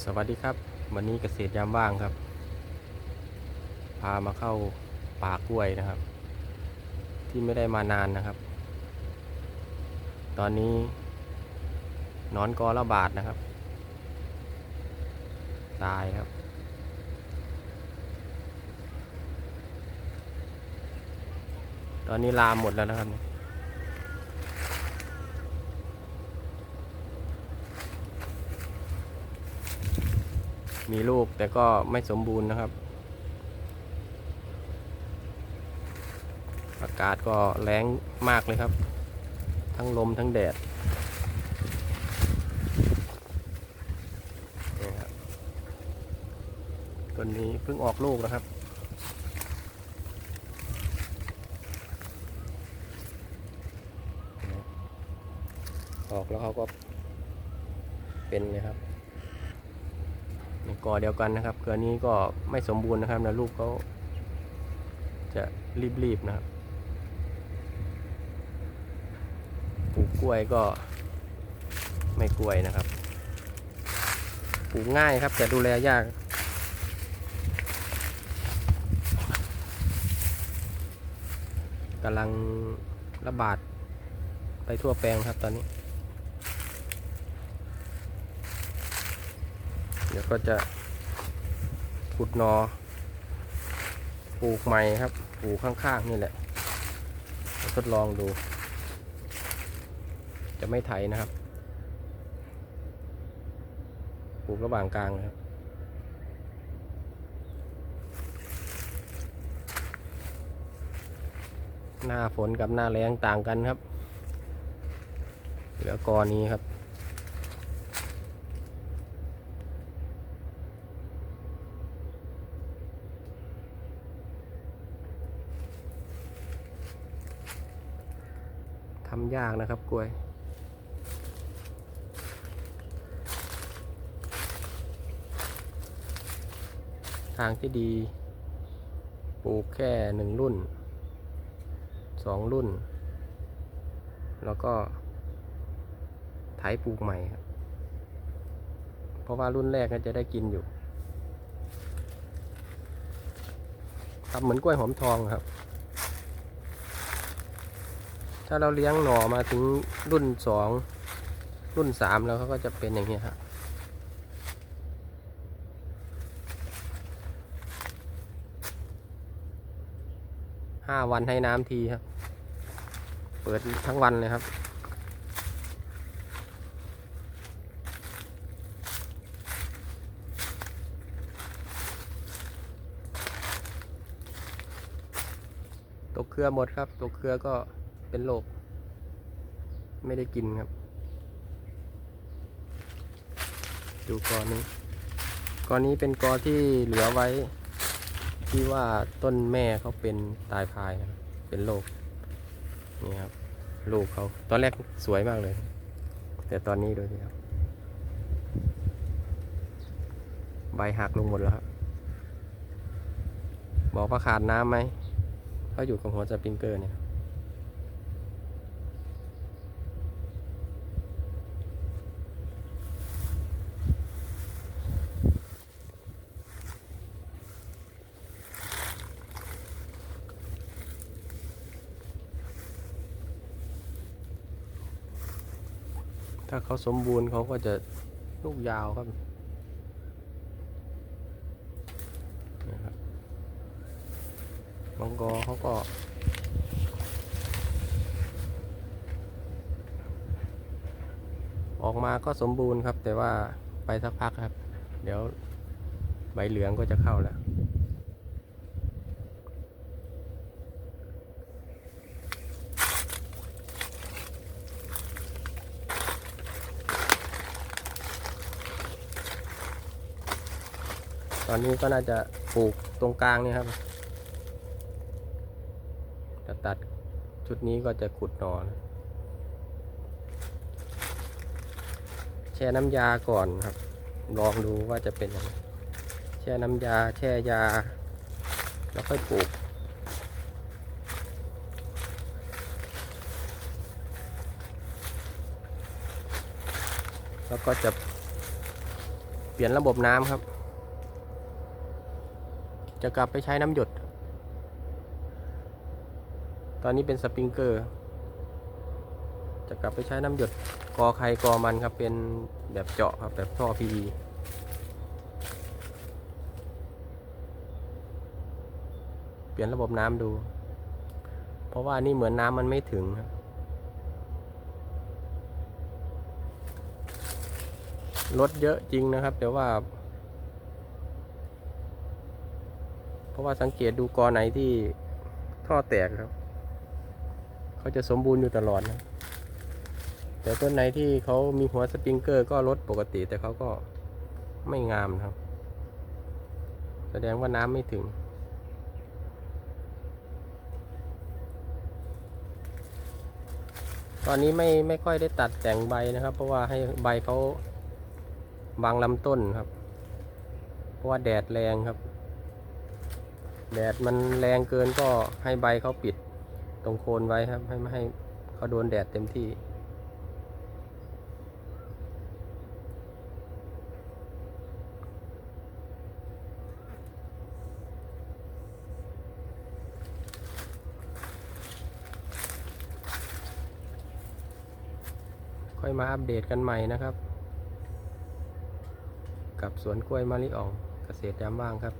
สวัสดีครับ วันนี้เกษตรยามว่างครับ พามาเข้าป่ากล้วยนะครับ ที่ไม่ได้มานานนะครับ ตอนนี้นอนกอระบาดนะครับ ตายครับ ตอนนี้ลามหมดแล้วนะครับ มีลูกแต่ก็ไม่สมบูรณ์นะครับ อากาศก็แรงมากเลยครับ ทั้งลมทั้งแดดต้นนี้เพิ่งออกลูกนะครับออกแล้วเขาก็เป็นเลยครับ กอเดียวกันนะครับเกลือนี้ก็ไม่สมบูรณ์นะครับนะลูกเขาจะรีบๆนะครับปลูกกล้วยก็ไม่กล้วยนะครับปลูกง่ายครับแต่ดูแลยากกำลังระบาดไปทั่วแปลงครับตอนนี้ เดี๋ยวก็จะขุดนอปลูกใหม่ครับปลูกข้างๆนี่แหละทดลองดู จะไม่ไถนะครับปลูกระหว่างกลางนะครับหน้าฝนกับหน้าแล้งต่างกันครับเหลือกอนี้ครับ ทำยากนะครับกล้วย ทางที่ดี ปลูกแค่หนึ่งรุ่นสองรุ่น แล้วก็ไถปลูกใหม่ครับ เพราะว่ารุ่นแรกก็จะได้กินอยู่ทำเหมือนกล้วยหอมทองครับ ถ้าเราเลี้ยงหน่อมาถึงรุ่นสองรุ่นสามแล้วเขาก็จะเป็นอย่างนี้ครับห้าวันให้น้ำทีครับ เปิดทั้งวันเลยครับตกเครือหมดครับ ตกเครือก็ เป็นโรคไม่ได้กินครับ ดูกอนี้กอนี้เป็นกอที่เหลือไว้ ที่ว่าต้นแม่เขาเป็นตายพายนะเป็นโรคนี่ครับลูกเขาตอนแรกสวยมากเลย แต่ตอนนี้ดูสิครับ ใบหักลงหมดแล้วครับ บอกว่าขาดน้ำไหมเขาอยู่กับหัวสปริงเกอร์เนี่ย ถ้าเขาสมบูรณ์เขาก็จะลูกยาวครับนะครับบางกอเขาก็ออกมาก็สมบูรณ์ครับ แต่ว่าไปสักพักครับ เดี๋ยวใบเหลืองก็จะเข้าแล้ว ต อนนี้ก็น่าจะปลูกตรงกลางนี่ครับจะตัดชุดนี้ก็จะขุดหนอนแช่น้ำยาก่อนครับ ลองดูว่าจะเป็นยังไงแช่น้ำยา แช่ยา แล้วค่อยปลูกแล้วก็จะเปลี่ยนระบบน้ำครับ จะกลับไปใช้น้ำหยด ตอนนี้เป็นสปริงเกอร์ จะกลับไปใช้น้ำหยดกอใครกอมันครับ เป็นแบบเจาะครับ แบบท่อ PE เปลี่ยนระบบน้ำดู เพราะว่านี่เหมือนน้ำมันไม่ถึงครับลดเยอะจริงนะครับ แต่ว่า เพราะว่าสังเกตดูกอไหนที่ท่อแตกครับ เขาจะสมบูรณ์อยู่ตลอดนะ แต่ต้นไหนที่เขามีหัวสปริงเกอร์ก็ลดปกติ แต่เขาก็ไม่งามนะครับ แสดงว่าน้ำไม่ถึง ตอนนี้ไม่ไม่ค่อยได้ตัดแต่งใบนะครับ เพราะว่าให้ใบเขาบางลำต้นครับ เพราะว่าแดดแรงครับ แดดมันแรงเกินก็ให้ใบเขาปิดตรงโคนไว้ครับ ให้ไม่ให้เขาโดนแดดเต็มที่ ค่อยมาอัปเดตกันใหม่นะครับ กับสวนกล้วยมะลิอ่องเกษตรยามว่างครับ